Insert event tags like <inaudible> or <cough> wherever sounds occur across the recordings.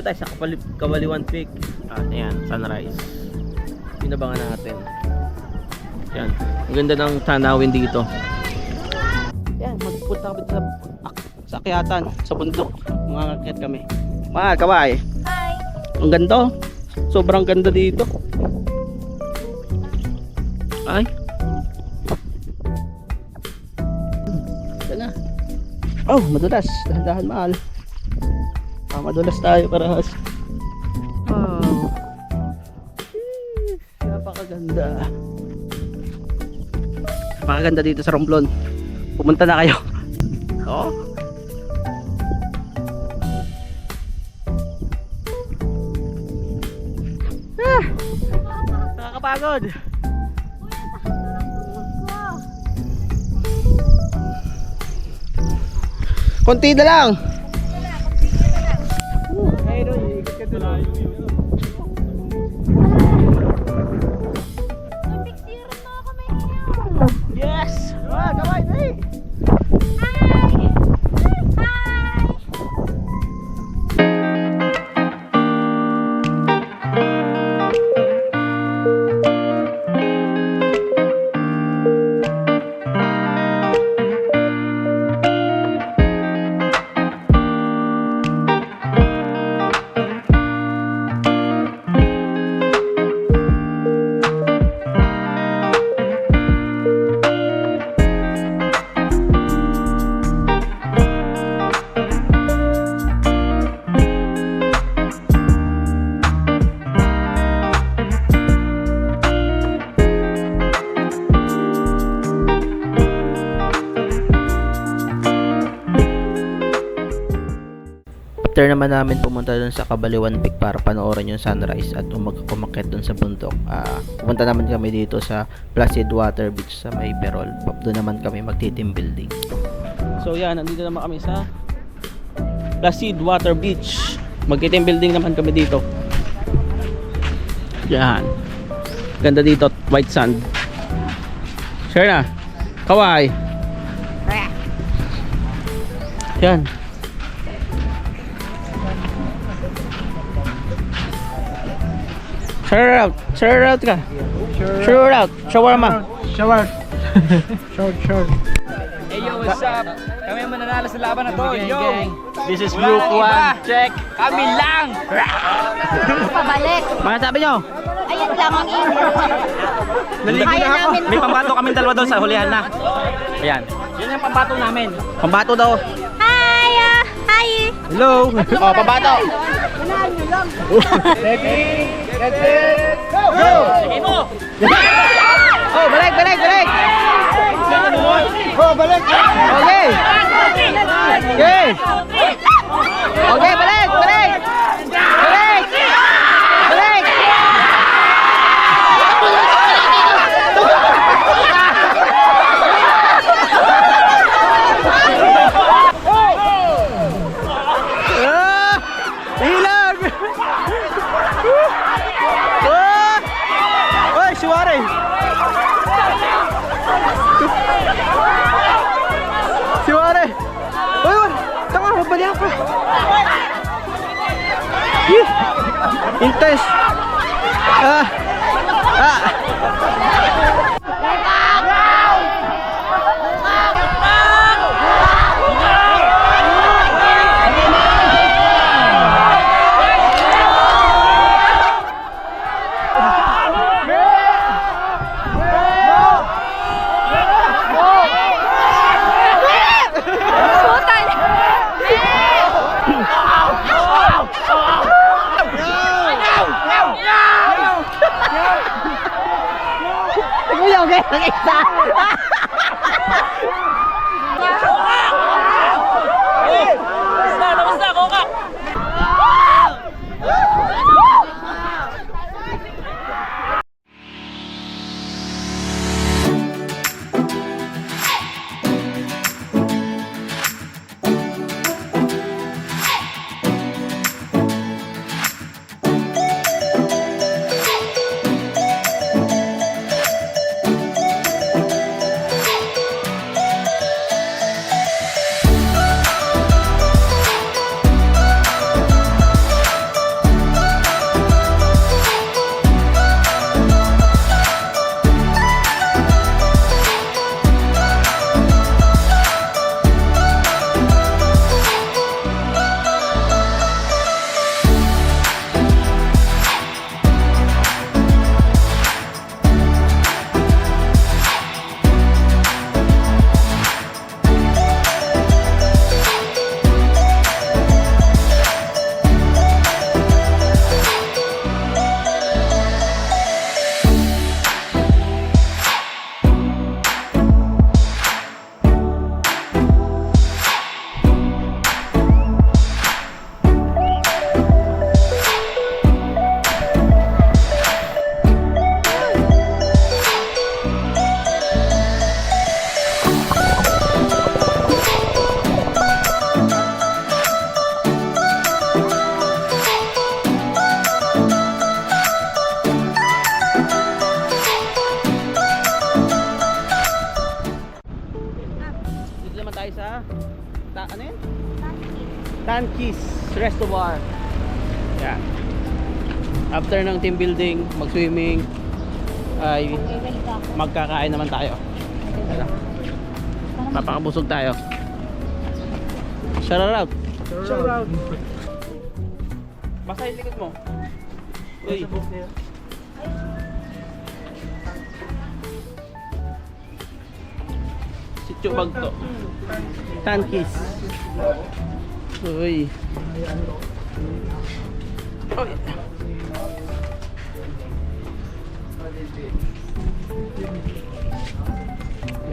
Kapali, Kawaliwan Peak. At ayan, sunrise. Pinabangan natin. Yan. Ang ganda ng tanawin dito. Yan, magpunta kami sa, sa akyatan, sa bundok. Mga akyat kami. Mga kaway. Hi! Ang ganda. oh. Sobrang ganda dito. Ay. Ito na. Oh, madulas. Dahan-dahan mahal. Ah, madulas tayo parehas. Oh. Sheesh, Napakaganda. Napakaganda dito sa Romblon. Pumunta na kayo. <laughs> Oh. Ah, nakakapagod. Konti na lang. Thank you. After naman namin pumunta dun sa Kabaliwan Peak para panoorin yung sunrise at umag umakyat dun sa bundok, ah, pumunta naman kami dito sa Placid Water Beach sa may Perol. Doon naman kami magti-team building. So yan, nandito naman kami sa Placid Water Beach. Magti-team building naman kami dito. Yan. Ganda dito, white sand. Share na. Kawai. Yan. Shout out, shout out ka. Shout out, shawarma. Shower. short, short. <laughs> Hey yo, what's up? Kami ang mananalo sa laban na to. Yo! This is group nang iba. 1. Check. Kami lang! Pabalik. Mga sabi nyo, Ayan lang ang in. Kaya namin may pambato kami dalawa doon sa hulihan na. Ayan. Yun yung pambato namin. Pambato daw. Hi! ah, hi! Hello. oh, pambato. <laughs> Ready? Get set. Go! Sige mo. Oh, balik, balik, balik. Então, okay? Nag-isa! Tankis Reservoir. Yan. After ng team building, mag-swimming, ay magkakain naman tayo. Yan. Papakabusog tayo. Shout out. Shout out. Basta yung likod mo. Uy. Sityo Bagto. Tankis. Uy. Uy.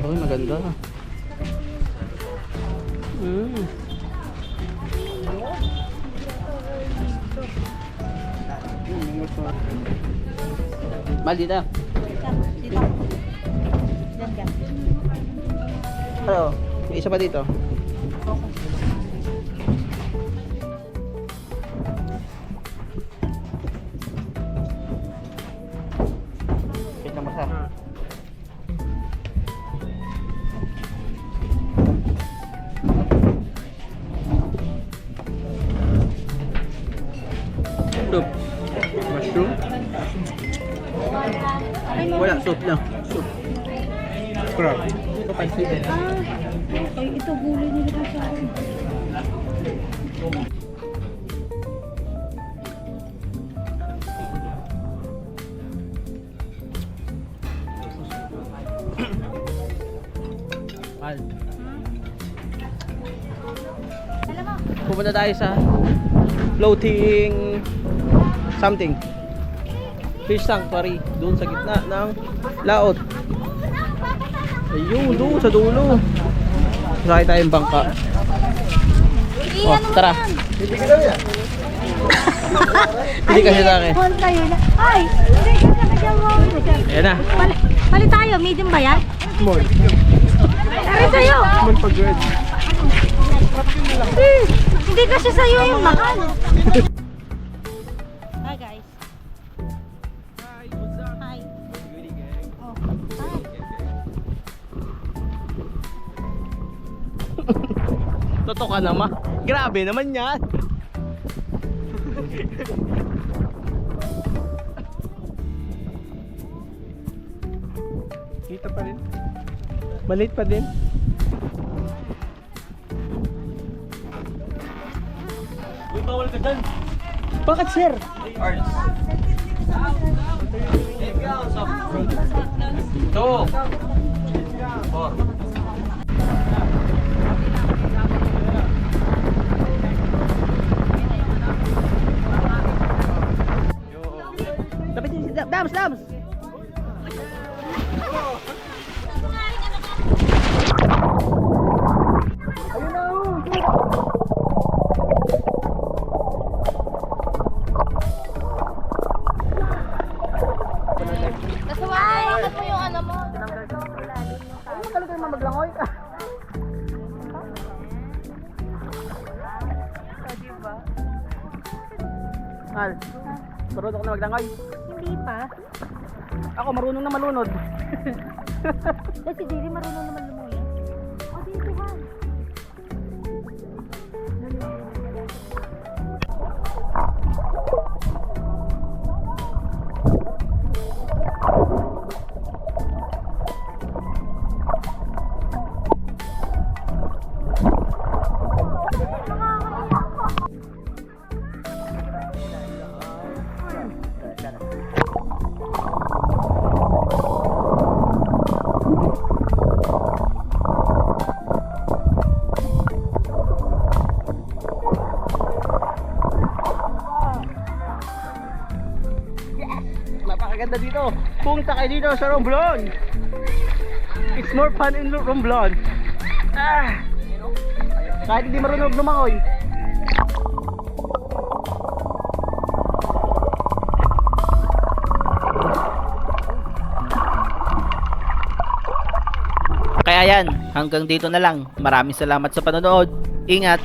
Uy, maganda. Mm. Mal dito. Dito. Ka. Ano? May isa pa dito. Soup lang. Soup. Crab. Ah, okay. Ito gulay nila sa akin. Mo, Pupunta tayo sa floating something. Fish sanctuary doon sa gitna ng laot. Ayun, doon sa dulo. Sakay tayong bangka. Oh, tara. <laughs> Hindi kasi sa akin. Na. Ay! Hindi ka na mo. Ayan na. Pali, tayo. Medium ba yan? Small. Ay, sa'yo. Small pag red. Hindi kasi sa'yo yung mahal. <laughs> Totoo ka naman. Grabe naman yan. Kita pa rin. Maliit pa din. Bakit sir? Two. Four. Bakit mo yung ano mo? Al, marunong ka na maglangoy. Pa. Ako marunong na malunod. <laughs> Kasi Jerry marunong naman lumuya. Kayo dito sa Romblon. It's more fun in Romblon. Ah! Kahit hindi marunong lumangoy. Kaya yan, hanggang dito na lang. Maraming salamat sa panonood. Ingat!